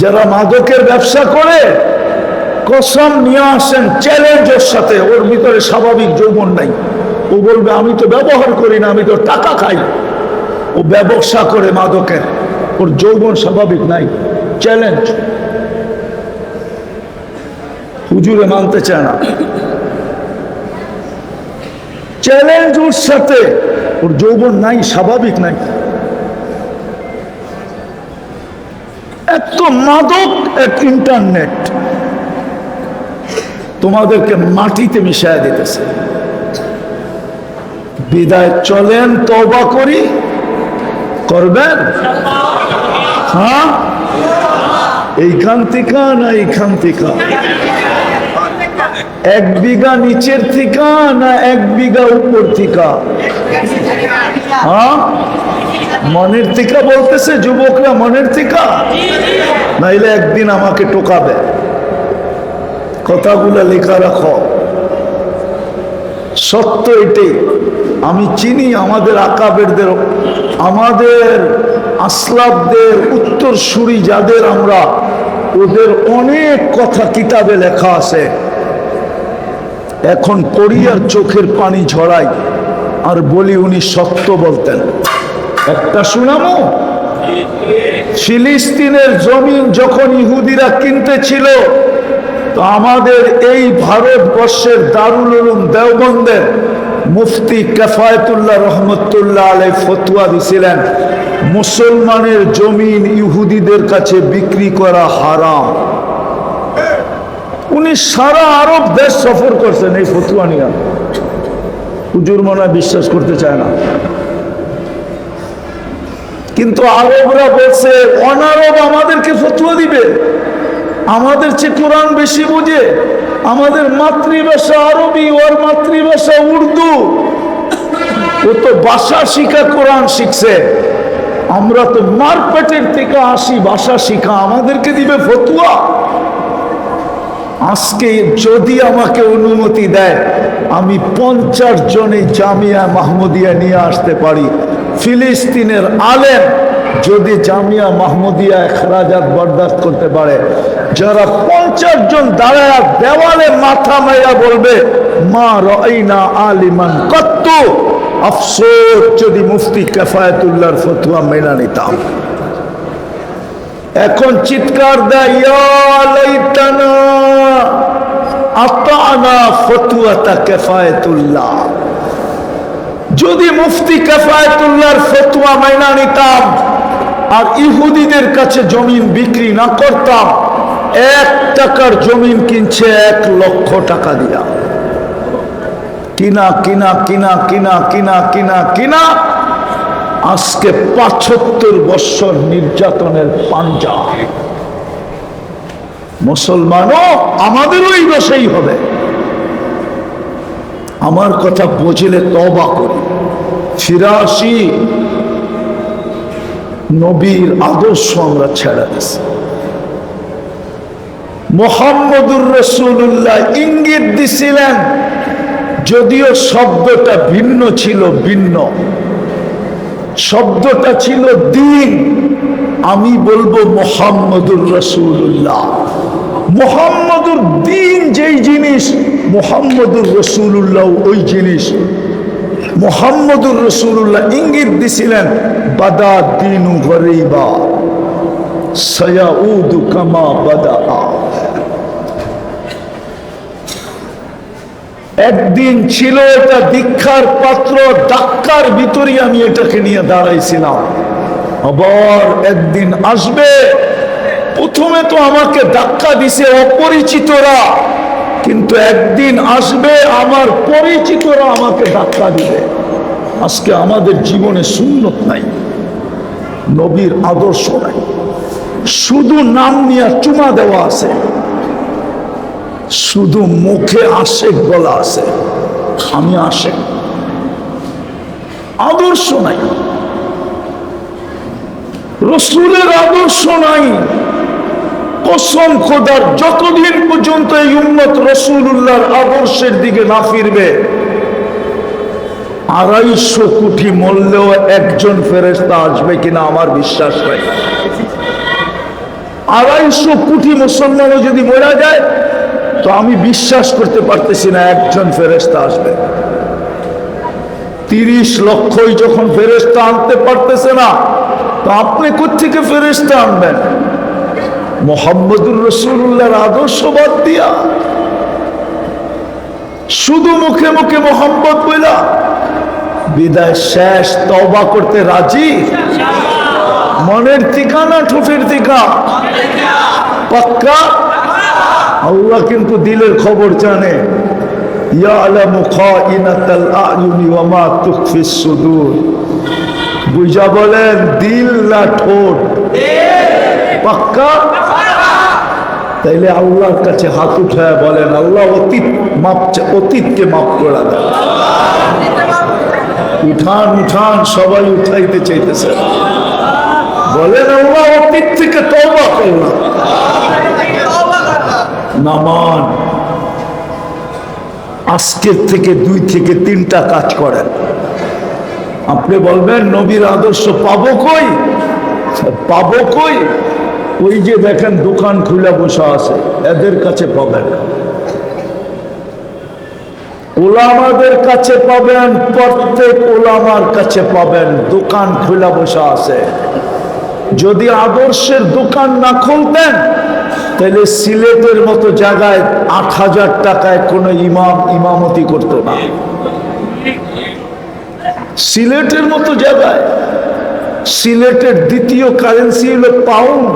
যারা মাদকের ব্যবসা করে, কসম নিয়ে আসেন চ্যালেঞ্জ চ্যালেঞ্জের সাথে। ওর ভিতরে স্বাভাবিক যৌবন নাই। ও বলবে, আমি তো ব্যবহার করি না, আমি তো টাকা খাই। ও ব্যবসা করে মাদকের। ওর যৌবন স্বাভাবিক নাই। চ্যালেঞ্জ হুজুরে মানতে চায় না। চ্যালেঞ্জ ওর সাথে। ওর যৌবন নাই, স্বাভাবিক নাই। এত মাদক এক ইন্টারনেট তোমাদেরকে মাটিতে মিশায় দিতেছে। বিদায় চলেন তবা করি। করবেন? হ্যাঁ? এইখান থেকে না এইখান থেকে এক বিঘা নিচের থেকে না এক বিঘা উপর থেকে? হ্যাঁ? মনের থেকে বলতেছে, যুবকরা মনের থেকে? নাইলে একদিন আমাকে টোকাবে। কথাগুলো লেখা রাখো। সত্য এটাই। আমি চিনি আমাদের আকাবেরদের, আমাদের আসলাবদের উত্তর সুরি যাদের আমরা, ওদের অনেক কথা কিতাবে লেখা আছে। এখন পড়ি আর চোখের পানি ঝরাই, আর বলি উনি সত্য বলতেন। একটা শুনামো ফিলিস্তিনের জমিন যখন ইহুদিরা কিনতে ছিল তো আমাদের এই ভারতবর্ষের দারুল উলুম দেওবন্দের মুফতি কেফায়তুল্লাহ রহমতুল্লাহ আলাই ফতুয়া দিছিলেন, মুসলমানের জমিন ইহুদিদের কাছে বিক্রি করা হারাম। উনি সারা আরব দেশ সফর করছেন এই ফতুয়া নিয়ে। মনে বিশ্বাস করতে চায় না। কিন্তু আরবরা বলছে, অনারব আমাদেরকে ফতুয়া দিবে। আমাদের চেয়ে কোরআন বেশি বুঝে। আমাদের মাতৃভাষা আরবি, ওর মাতৃভাষা উর্দু। ও তো ভাষা শিখা কোরআন শিখছে। আমরা তো মারপেটের থেকে আসি, ভাষা শিখা আমাদেরকে দিবে ফতুয়া। আজকে যদি আমাকে অনুমতি দেয়, আমি পঞ্চাশ জনে জামিয়া মাহমুদিয়া নিয়ে আসতে পারি। ফিলিস্তিনের আলেম যদি জামিয়া মাহমুদিয়া খেরাজাত বরদাস্ত করতে পারে, যারা পঞ্চাশ জন দাঁড়ায় দেওয়ালে মাথা মাইয়া বলবে, মা রইনা আলিমান কত আফসোস যদি মুফতি কেফায়তুল্লাহর ফতুয়া মেনা নিতাম। এখন চিৎকার দেয় লাইতানা, আতানা ফতুয়াতা কেফায়তুল্লাহ। যদি মুফতি কেফায়তুল্লাহর ফতুয়া মাইনা নিতাম আর ইহুদিদের কাছে জমিন বিক্রি না করতাম, এক টাকার জমিন কিনছে এক লক্ষ টাকা দিয়া। কিনা কিনা কিনা কিনা কিনা কিনা কিনা, আজকে পাঁচাত্তর বৎসর নির্যাতনের পাঞ্জা। মুসলমানও আমাদেরও এই দশাই হবে। আমার কথা বুঝলে তবা করি। ফিরাসি নবীর আদর্শ আমরা ছেড়ে দিছি। মোহাম্মদুর রসুল্লাহ ইঙ্গিত দিছিলেন, যদিও শব্দটা ভিন্ন ছিল ভিন্ন। শব্দটা ছিল দিন। আমি বলব মোহাম্মদুর রসুল্লাহ মোহাম্মদুর দিন যেই জিনিস, মোহাম্মদুর রসুল্লাহ ওই জিনিস। মোহাম্মদুর রসুল্লাহ ইঙ্গিত দিছিলেন, বাদা দিনু গরিবা, সয়াউদু কামা বাদা। একদিন ছিল এটা দীক্ষার পাত্র ডাক্কার ভিতরে আমি এটাকে নিয়ে দাঁড়াইছিলাম। আবার একদিন আসবে প্রথমে তো আমাকে ধাক্কা দিছে অপরিচিতরা, কিন্তু একদিন আসবে আমার পরিচিতরা আমাকে ধাক্কা দিবে। আজকে আমাদের জীবনে সুন্নত নাই, নবীর আদর্শ নাই। শুধু নাম নিয়ে চুমা দেওয়া আছে, শুধু মুখে আশেক বলা আছে আমি আশেক। আদর্শ নাই, রসুলের আদর্শ নাই। কসম খোদার, যতদিন পর্যন্ত এই উন্মত রসুল্লাহর আদর্শের দিকে না ফিরবে, আড়াইশো কোটি মূল্যেও একজন ফেরেস্তা আসবে কিনা আমার বিশ্বাস নাই। আড়াইশো কোটি মুসলমানও যদি মরা যায়, তো আমি বিশ্বাস করতে পারতেছি না একজন ফেরেস্তা আসবে। তিরিশ লক্ষই যখন ফেরেস্তা আনতে পারতেছে না, তো আপনি কোথেকে ফেরেস্তা আনবেন? মোহাম্মদুর রসুল্লাহর আদর্শবাদ দিয়া। শুধু মুখে মুখে মোহাম্মদ বইলা, বিদায় শেষ তবা করতে রাজি? মনের ঠিকানা, ঠোঁটের টিকা পাক্কা? আল্লাহ কিন্তু দিলের খবর জানে। বুঝা বলেন, দিল না ঠোঁট। পাক্কা? তাইলে আল্লাহর কাছে হাত উঠায় বলেন, আল্লাহ অতীত মাপ অতীতকে মাপ করে দেন। উঠান উঠান, সবাই উঠাইতে চাইতেছে। বলেন, আল্লাহ অতীত থেকে তওবা করলাম। নামান, আজকের থেকে দুই থেকে তিনটা কাজ করেন। আপনি বলবেন, নবীর আদর্শ পাবো কই? পাবো কই? ওই যে দেখেন দোকান খুলে বসা আছে, এদের কাছে পাবেন। ওলামাদের কাছে পাবেন, প্রত্যেক ওলামার কাছে পাবেন, দোকান খুলে বসা আছে। যদি আদর্শের দোকান না খুলতেন, তাহলে সিলেটের মতো জায়গায় আট হাজার টাকায় কোনো ইমাম ইমামতি করতো না। সিলেটের মতো জায়গায় সিলেটের দ্বিতীয় কারেন্সি হলো পাউন্ড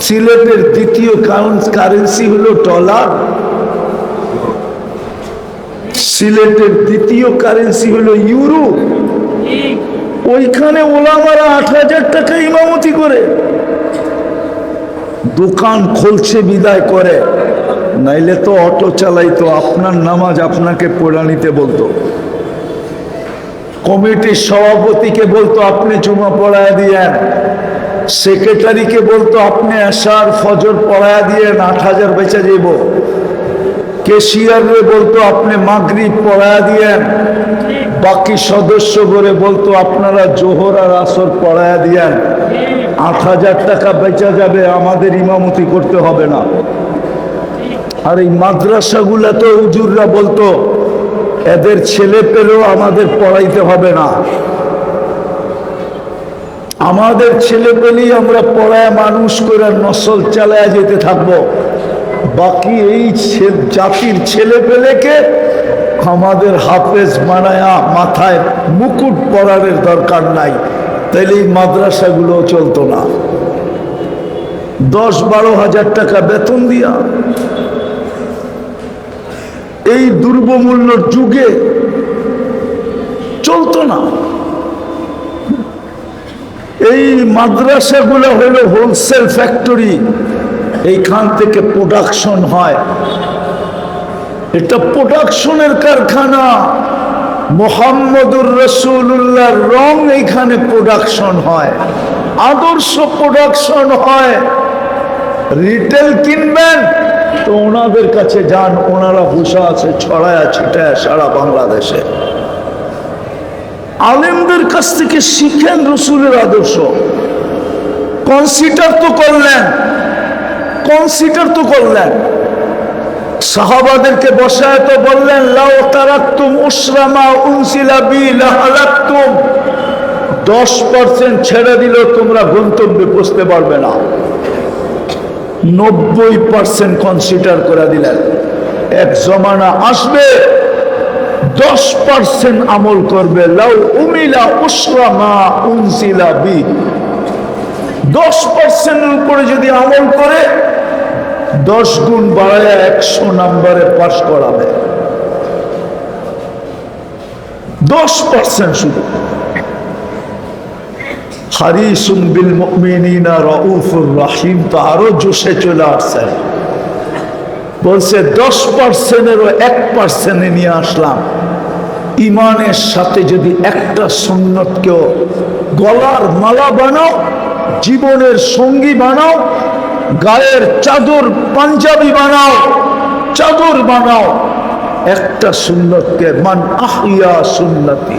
সিলেটের দ্বিতীয় কারেন্সি হলো ডলার সিলেটের দ্বিতীয় কারেন্সি হলো ইউরো ওইখানে ওলামারা আট হাজার টাকা ইমামতি করে। দোকান খুলছে, বিদায় করে। নাইলে তো অটো চালাইতো, আপনার নামাজ আপনাকে পড়া নিতে বলতো। কমিটির সভাপতিকে বলতো, আপনি জমা পড়ায় দিয়েন। সেক্রেটারিকে বলতো, আপনি আসার ফজর পড়ায় দিয়েন, আট হাজার বেচা যাব। কেশিয়ারে বলতো, আপনি মাগরিব পড়ায় দিয়েন। বাকি সদস্য করে বলতো, আপনারা জোহর আর আসর পড়ায় দিয়েন। আট হাজার টাকা বেচা যাবে, আমাদের ইমামতি করতে হবে না। আর এই মাদ্রাসাগুলা তো হুজুররা বলতো এদের ছেলে পেলেও আমাদের পড়াইতে হবে না। আমাদের ছেলে পেলেই আমরা পড়ায় মানুষ করে নসল চালায় যেতে থাকব। বাকি এই জাতির ছেলে পেলেকে আমাদের হাফেজ মানায়া মাথায় মুকুট পরারের দরকার নাই। তাইলে এই মাদ্রাসাগুলো চলতো না। দশ বারো হাজার টাকা বেতন দিয়া এই দুর্বমূল্যর যুগে চলতো না। এই মাদ্রাসাগুলো হলো হোলসেল ফ্যাক্টরি, এইখান থেকে প্রোডাকশন হয়। এটা প্রোডাকশনের কারখানা। মোহাম্মদুর রসুল্লাহ রং এইখানে প্রোডাকশন হয়। আদর্শ প্রোডাকশন হয়। রিটেল কিনবেন তো ওনাদের কাছে যান, ওনারা বসে আছে, ছড়ায় ছিটায় সারা বাংলাদেশে। আলেমদের কাছ থেকে শিখেন রসুলের আদর্শ। কনসিডার তো করলেন। কনসিডার তো করলেন। সাহাবাদেরকে বসায় তো বললেন লাও তারাক্তুম উসরামা বি লাহালাক্তুম দশ পার্সেন্ট ছেড়ে দিলেও তোমরা গন্তব্যে পৌঁছতে পারবে না। নব্বই পার্সেন্ট কনসিডার করে দিলেন। এক জমানা আসবে, দশ পার্সেন্ট আমল করবে। লাউ উমিলা উসরা মা উনসিলা বি। দশ পার্সেন্টের উপরে যদি আমল করে, দশ গুণ বাড়ায় একশো নাম্বারে পাশ করাবে। দশ পার্সেন্ট শুধু। হারিসুম বিল মুমিনিনা গলার মালা বানাও, জীবনের সঙ্গী বানাও, গায়ের চাদর পাঞ্জাবি বানাও, চাদর বানাও, একটা সুন্নতকে মান আহিয়া সুন্নতি।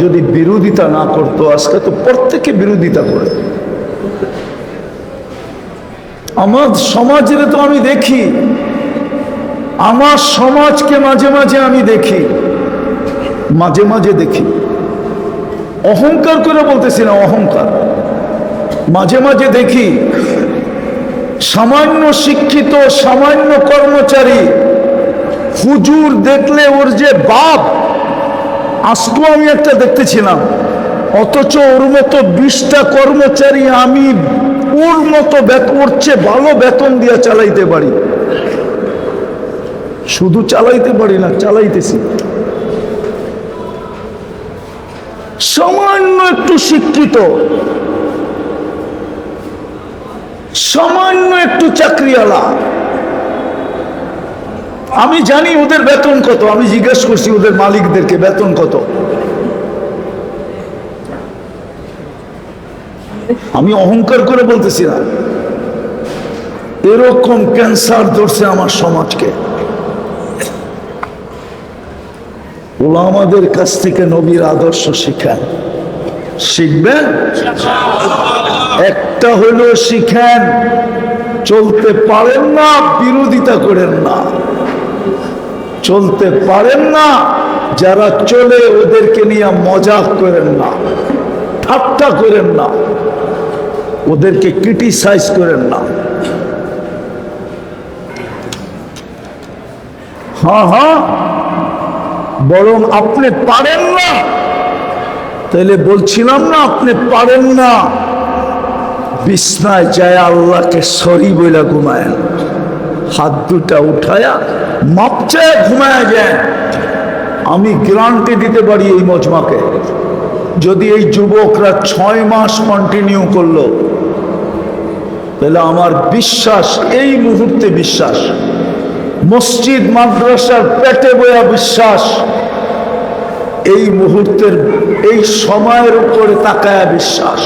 যদি বিরোধিতা না করতো, আজকে তো প্রত্যেকে বিরোধিতা করে। আমার সমাজের তো আমি দেখি, আমার সমাজকে মাঝে মাঝে আমি দেখি, মাঝে মাঝে দেখি। অহংকার করে বলতেছি না অহংকার। মাঝে মাঝে দেখি, সামান্য শিক্ষিত, সামান্য কর্মচারী, হুজুর দেখলে ওর যে বাপ আজকেও আমি একটা দেখতেছিলাম। অথচ ওর মতো বিশটা কর্মচারী আমি ওর মতো ওর চেয়ে ভালো বেতন দিয়া চালাইতে পারি। শুধু চালাইতে পারি না, চালাইতেছি। সামান্য একটু শিক্ষিত। সামান্য একটু চাকরিওয়ালা। আমি জানি ওদের বেতন কত, আমি জিজ্ঞেস করছি ওদের মালিকদেরকে বেতন কত। আমি অহংকার করে বলতেছি না। এরকম ক্যান্সার ধরছে আমার সমাজকে। ওলামাদের কাছ থেকে নবীর আদর্শ শিখেন। শিখবেন একটা হলো শিখেন। চলতে পারেন না, বিরোধিতা করেন না। চলতে পারেন না, যারা চলে ওদেরকে নিয়ে মজা করেন না, ঠাট্টা করেন না, ওদেরকে ক্রিটিসাইজ করেন না। হ্যাঁ হ্যাঁ বরং আপনি পারেন না। তাহলে বলছিলাম না, আপনি পারেন না। বিছনায় যায় আল্লাহকে সরি বইলা ঘুমায় হাত দুটা উঠায়া মাপ চায় ঘুমায় যায়। আমি গ্রান্টি দিতে পারি এই মজমাকে। যদি এই যুবকরা ছয় মাস কন্টিনিউ করল, তাহলে আমার বিশ্বাস, এই মুহূর্তে বিশ্বাস, মসজিদ, মাদ্রাসার পেটে বয়া বিশ্বাস, এই মুহূর্তের, এই সময়ের উপরে তাকায়া বিশ্বাস।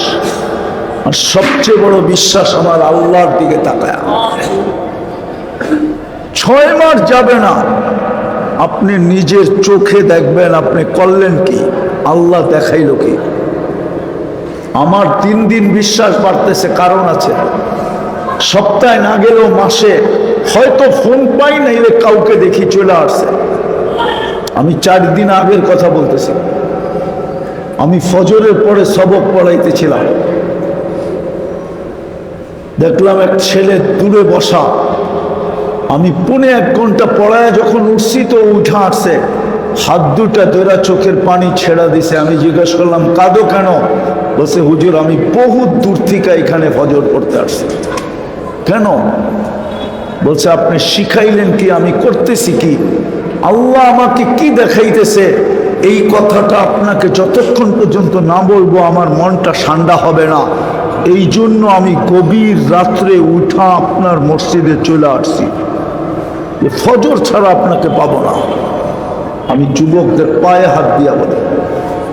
আর সবচেয়ে বড় বিশ্বাস আমার আল্লাহর দিকে তাকায়া। ছয় মাস যাবে না। আপনি নিজের চোখে দেখবেন, আপনি করলেন কি? আল্লাহ দেখাইল কি? আমার তিন দিন বিশ্বাস বাড়তেছে, কারণ আছে। সপ্তাহে না গেলেও মাসে হয়তো ফোন পাই না, এলে কাউকে দেখি চলে আসছে। আমি চার দিন আগের কথা বলতেছি। আমি ফজরের পরে সবক পড়াইতেছিলাম। দেখলাম এক ছেলে দূরে বসা আমি পুনে এক ঘণ্টা পড়ায় যখন উঠছি তো উঠা আসছে। হাত দুটা দোরা চোখের পানি ছেড়া দিছে। আমি জিজ্ঞেস করলাম, কাঁদো কেন? বলছে, হুজুর, আমি বহুত দূর থেকে এখানে ফজর পড়তে আসছি। কেন? বলছে, আপনি শিখাইলেন কি? আমি করতেছি কি? আল্লাহ আমাকে কি দেখাইতেছে? এই কথাটা আপনাকে যতক্ষণ পর্যন্ত না বলব, আমার মনটা ঠান্ডা হবে না। এই জন্য আমি গভীর রাত্রে উঠা আপনার মসজিদে চলে আসছি। যে ফজর ছাড়া আপনাকে পাবো না। আমি যুবকদের পায়ে হাত দিয়া বলি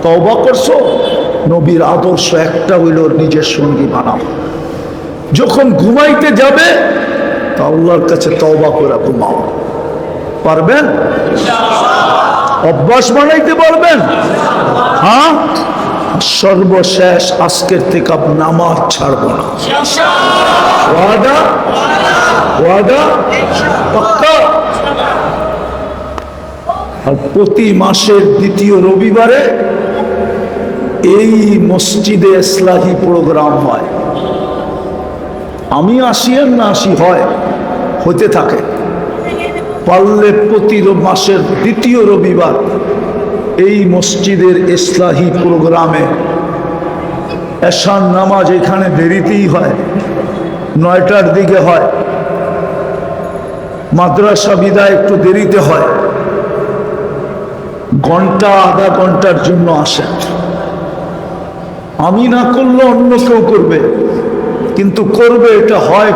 তবা করছ? নবীর আদর্শ একটা হইল নিজের সঙ্গী বানাও। যখন ঘুমাইতে যাবে তা আল্লাহর কাছে তওবা করে ঘুমাও। পারবেন? অভ্যাস বানাইতে পারবেন? হ্যাঁ? সর্বশেষ আজকের থেকে নামাজ ছাড়ব না। ওয়াদা? ওয়াদা? আর প্রতি মাসের দ্বিতীয় রবিবারে এই মসজিদে ইসলাহি প্রোগ্রাম হয়। আমি আসি আর না আসি হয় হতে থাকে। পারলে প্রতি মাসের দ্বিতীয় রবিবার এই মসজিদের ইসলাহি প্রোগ্রামে এশান নামাজ এখানে দেরিতেই হয়, নয়টার দিকে হয়, মাদ্রাসা বিদায় একটু দেরিতে হয়, ঘণ্টা আধা ঘণ্টার জন্য আসে। আমি না করলে অন্য কেউ করবে, কিন্তু করবে এটা হয়